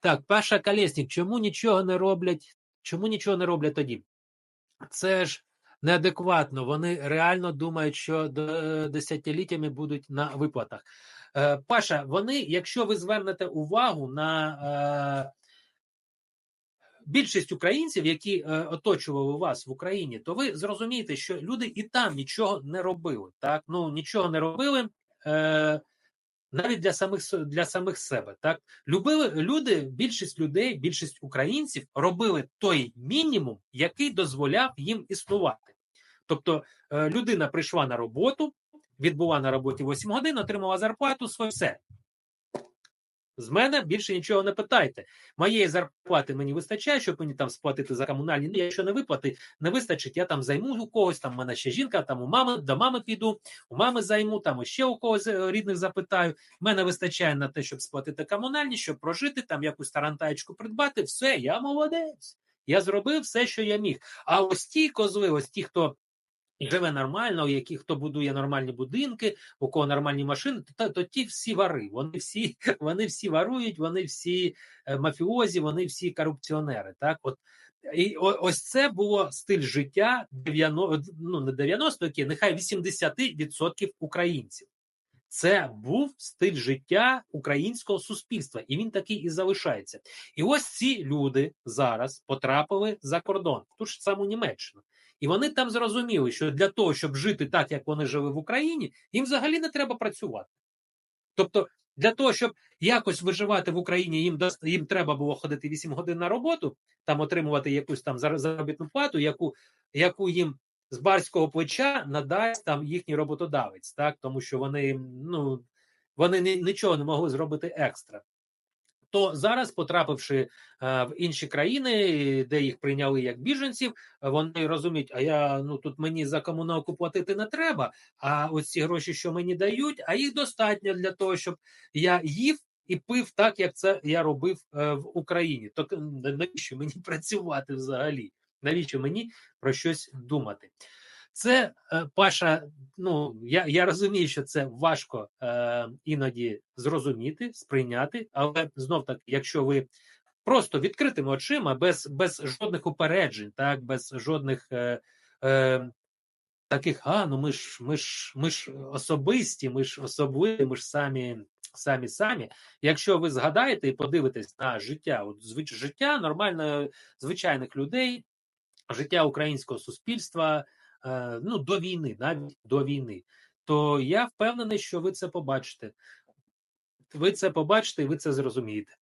Так, Паша Колєснік, чому нічого не роблять? Чому нічого не роблять тоді? Це ж неадекватно. Вони реально думають, що до- десятиліттями будуть на виплатах. Е, Паша, вони, якщо ви звернете увагу на е, більшість українців, які е, оточували вас в Україні, то ви зрозумієте, що люди і там нічого не робили. Так, ну нічого не робили. Е, навіть для самих для самих себе, так любили люди, більшість людей, більшість українців робили той мінімум, який дозволяв їм існувати. Тобто е, людина прийшла на роботу, відбула на роботі 8 годин, отримала зарплату, своє все. З мене більше нічого не питайте. Моєї зарплати мені вистачає, щоб мені там сплатити за комунальні. Ну, якщо не виплати, не вистачить, я там займу у когось, там в мене ще жінка, там у мами, до мами піду, у мами займу, там ще у когось е, рідних запитаю. Мене вистачає на те, щоб сплатити комунальні, щоб прожити, там якусь тарантаєчку придбати. Все, я молодець. Я зробив все, що я міг. А ось ті козли, ось ті, хто живе нормально, у яких хто будує нормальні будинки, у кого нормальні машини, то, то ті всі вари. Вони всі, вони всі варують, вони всі е, мафіозі, вони всі корупціонери. Так, от і ось це було стиль життя 90, ну не 90 які, нехай 80% українців. Це був стиль життя українського суспільства, і він такий і залишається. І ось ці люди зараз потрапили за кордон, ту ж саму Німеччину. І вони там зрозуміли, що для того, щоб жити так, як вони жили в Україні, їм взагалі не треба працювати. Тобто, для того, щоб якось виживати в Україні, їм їм треба було ходити 8 годин на роботу, там отримувати якусь там заробітну плату, яку, яку їм з барського плеча надасть там їхній роботодавець, так тому що вони ну вони нічого не могли зробити екстра. То зараз, потрапивши е, в інші країни, де їх прийняли як біженців, вони розуміють, а я ну тут мені за комуналку платити не треба. А ось ці гроші, що мені дають, а їх достатньо для того, щоб я їв і пив так, як це я робив е, в Україні. То навіщо мені працювати взагалі? Навіщо мені про щось думати? Це е, Паша. Ну я, я розумію, що це важко е, іноді зрозуміти, сприйняти, але знов таки, якщо ви просто відкритими очима, без, без жодних упереджень, так без жодних е, е, таких, а ну ми ж ми ж ми ж особисті, ми ж особливі, ми ж самі. Самі самі, якщо ви згадаєте і подивитесь на життя, от звич життя нормально звичайних людей, життя українського суспільства, ну до війни, навіть до війни, то я впевнений, що ви це побачите. Ви це побачите і ви це зрозумієте.